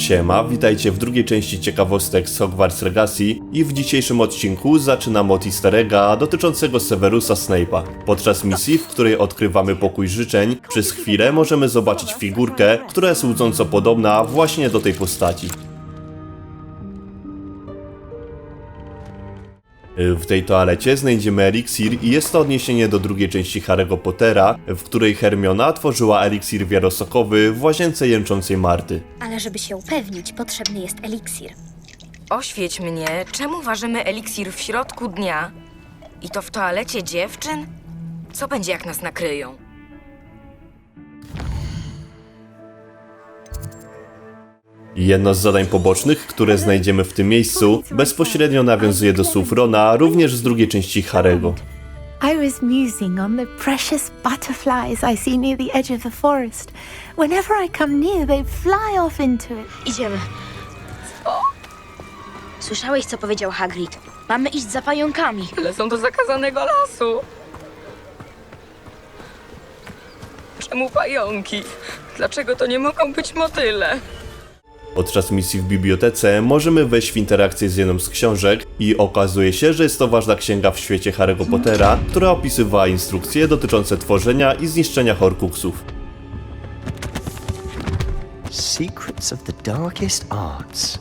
Siema, witajcie w drugiej części ciekawostek z Hogwarts Legacy i w dzisiejszym odcinku zaczynamy od easter egga dotyczącego Severusa Snape'a. Podczas misji, w której odkrywamy pokój życzeń, przez chwilę możemy zobaczyć figurkę, która jest łudząco podobna właśnie do tej postaci. W tej toalecie znajdziemy eliksir i jest to odniesienie do drugiej części Harry'ego Pottera, w której Hermiona tworzyła eliksir wierosokowy w łazience jęczącej Marty. Ale żeby się upewnić, potrzebny jest eliksir. Oświeć mnie, czemu ważymy eliksir w środku dnia? I to w toalecie dziewczyn? Co będzie, jak nas nakryją? Jedno z zadań pobocznych, które znajdziemy w tym miejscu, bezpośrednio nawiązuje do słów Rona, również z drugiej części Harego. I was musing on the precious butterflies I see near the edge of the forest. Whenever I come near, they fly off into it. Idziemy. Słyszałeś, co powiedział Hagrid? Mamy iść za pająkami. Ale są do zakazanego lasu. Czemu pająki? Dlaczego to nie mogą być motyle? Podczas misji w bibliotece możemy wejść w interakcję z jedną z książek i okazuje się, że jest to ważna księga w świecie Harry'ego Pottera, która opisywała instrukcje dotyczące tworzenia i zniszczenia horcruxów. Secrets of the darkest arts.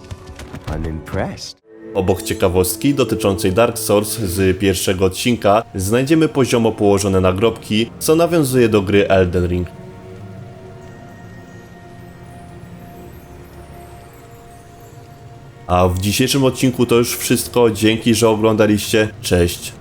I'm impressed. Obok ciekawostki dotyczącej Dark Souls z pierwszego odcinka znajdziemy poziomo położone nagrobki, co nawiązuje do gry Elden Ring. A w dzisiejszym odcinku to już wszystko. Dzięki, że oglądaliście. Cześć.